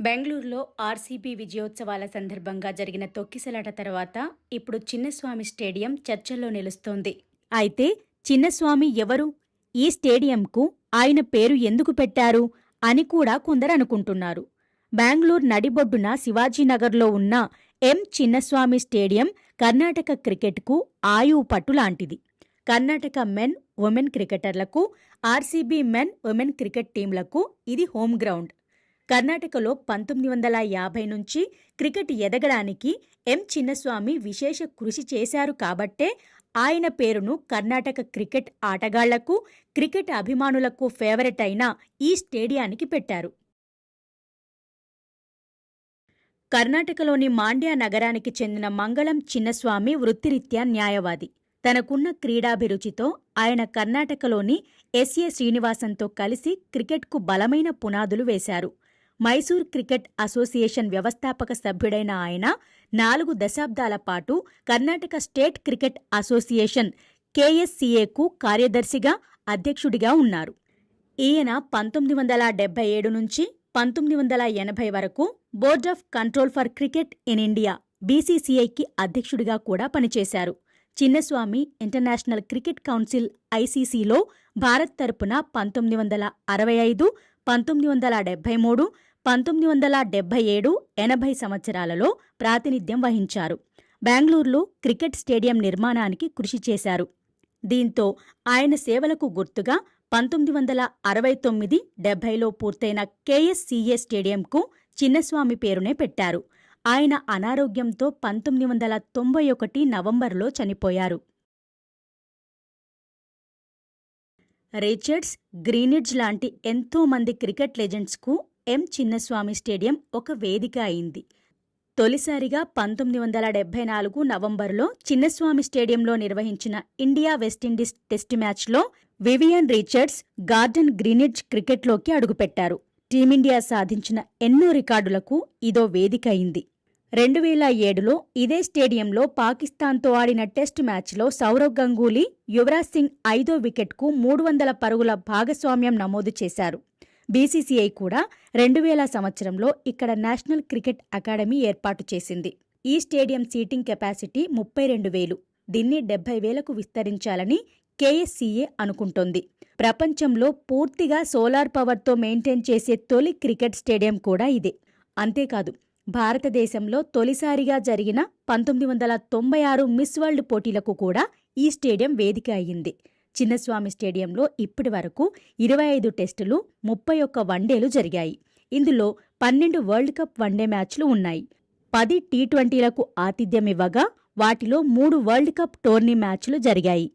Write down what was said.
బెంగళూరులో ఆర్సీబీ విజయోత్సవాల సందర్భంగా జరిగిన తొక్కిసలాట తర్వాత ఇప్పుడు చిన్నస్వామి స్టేడియం చర్చల్లో నిలుస్తోంది. అయితే చిన్నస్వామి ఎవరు? ఈ స్టేడియంకు ఆయన పేరు ఎందుకు పెట్టారు? అని కూడా కొందరు అనుకుంటున్నారు. బెంగళూరు నడిబొడ్డున శివాజీనగర్లో ఉన్న ఎం చిన్నస్వామి స్టేడియం కర్ణాటక క్రికెట్కు ఆయువు పట్టు లాంటిది. కర్ణాటక మెన్ ఉమెన్ క్రికెటర్లకు ఆర్సీబీ మెన్ ఉమెన్ క్రికెట్ టీంలకు ఇది హోమ్ గ్రౌండ్. కర్ణాటకలో పంతొమ్మిది వందల యాభై నుంచి క్రికెట్ ఎదగడానికి ఎం. చిన్నస్వామి విశేష కృషి చేశారు కాబట్టే ఆయన పేరును కర్ణాటక క్రికెట్ ఆటగాళ్ళకు క్రికెట్ అభిమానులకు ఫేవరెట్ అయిన ఈ స్టేడియానికి పెట్టారు. కర్ణాటకలోని మాండ్యా నగరానికి చెందిన మంగళం చిన్నస్వామి వృత్తిరీత్యా న్యాయవాది. తనకున్న క్రీడాభిరుచితో ఆయన కర్ణాటకలోని ఎస్ఏ శ్రీనివాసంతో కలిసి క్రికెట్కు బలమైన పునాదులు వేశారు. మైసూర్ క్రికెట్ అసోసియేషన్ వ్యవస్థాపక సభ్యుడైన ఆయన నాలుగు దశాబ్దాల పాటు కర్ణాటక స్టేట్ క్రికెట్ అసోసియేషన్ కేఎస్సీఏకు కార్యదర్శిగా అధ్యక్షుడిగా ఉన్నారు. ఈయన పంతొమ్మిది వందల డెబ్బై ఏడు నుంచి పంతొమ్మిది వందల ఎనభై వరకు board of control for cricket in India బీసీసీఐకి అధ్యక్షుడిగా కూడా పనిచేశారు. చిన్నస్వామి ఇంటర్నేషనల్ క్రికెట్ కౌన్సిల్ ఐసీసీలో భారత్ తరపున పంతొమ్మిది వందల అరవై ఐదు పంతొమ్మిది వందల డెబ్బై మూడు పంతొమ్మిది వందల డెబ్బై ఏడు ఎనభై సంవత్సరాలలో ప్రాతినిధ్యం వహించారు. బెంగళూరులో క్రికెట్ స్టేడియం నిర్మాణానికి కృషి చేశారు. దీంతో ఆయన సేవలకు గుర్తుగా పంతొమ్మిది వందల అరవై తొమ్మిది డెబ్బైలో పూర్తయిన కేఎస్సీఏ స్టేడియంకు చిన్నస్వామి పేరునే పెట్టారు. ఆయన అనారోగ్యంతో పంతొమ్మిది వందల తొంభై ఒకటి నవంబర్లో చనిపోయారు. రిచర్డ్స్ గ్రీనిడ్జ్ లాంటి ఎంతో మంది క్రికెట్ లెజెండ్స్కు ఎం చిన్నస్వామి స్టేడియం ఒక వేదిక అయింది. తొలిసారిగా పంతొమ్మిది వందల డెబ్బై నాలుగు నవంబర్లో చిన్నస్వామి స్టేడియంలో నిర్వహించిన ఇండియా వెస్టిండీస్ టెస్ట్ మ్యాచ్లో వివియన్ రిచర్డ్స్ గార్డెన్ గ్రీనిడ్జ్ క్రికెట్లోకి అడుగుపెట్టారు. టీమిండియా సాధించిన ఎన్నో రికార్డులకు ఇదో వేదిక అయింది. రెండు వేల ఏడులో ఇదే స్టేడియంలో పాకిస్తాన్తో ఆడిన టెస్ట్ మ్యాచ్లో సౌరవ్ గంగూలీ యువరాజ్ సింగ్ ఐదో వికెట్కు మూడు వందల పరుగుల భాగస్వామ్యం నమోదు చేశారు. బీసీసీఐ కూడా రెండు వేల సంవత్సరంలో ఇక్కడ నేషనల్ క్రికెట్ అకాడమీ ఏర్పాటు చేసింది. ఈ స్టేడియం సీటింగ్ కెపాసిటీ ముప్పై రెండు వేలు. దీన్ని డెబ్బై వేలకు విస్తరించాలని కేఎస్సీఏ అనుకుంటోంది. ప్రపంచంలో పూర్తిగా సోలార్ పవర్తో మెయింటైన్ చేసే తొలి క్రికెట్ స్టేడియం కూడా ఇదే. అంతేకాదు భారతదేశంలో తొలిసారిగా జరిగిన పంతొమ్మిది వందల తొంభై ఆరు మిస్ వరల్డ్ పోటీలకు కూడా ఈ స్టేడియం వేదిక అయ్యింది. చిన్నస్వామి స్టేడియంలో ఇప్పటి వరకు ఇరవై ఐదు టెస్టులు ముప్పై ఒక్క వన్డేలు జరిగాయి. ఇందులో పన్నెండు వరల్డ్ కప్ వన్డే మ్యాచ్లు ఉన్నాయి. పది టీ ట్వంటీలకు ఆతిథ్యమివ్వగా వాటిలో మూడు వరల్డ్ కప్ టోర్నీ మ్యాచ్లు జరిగాయి.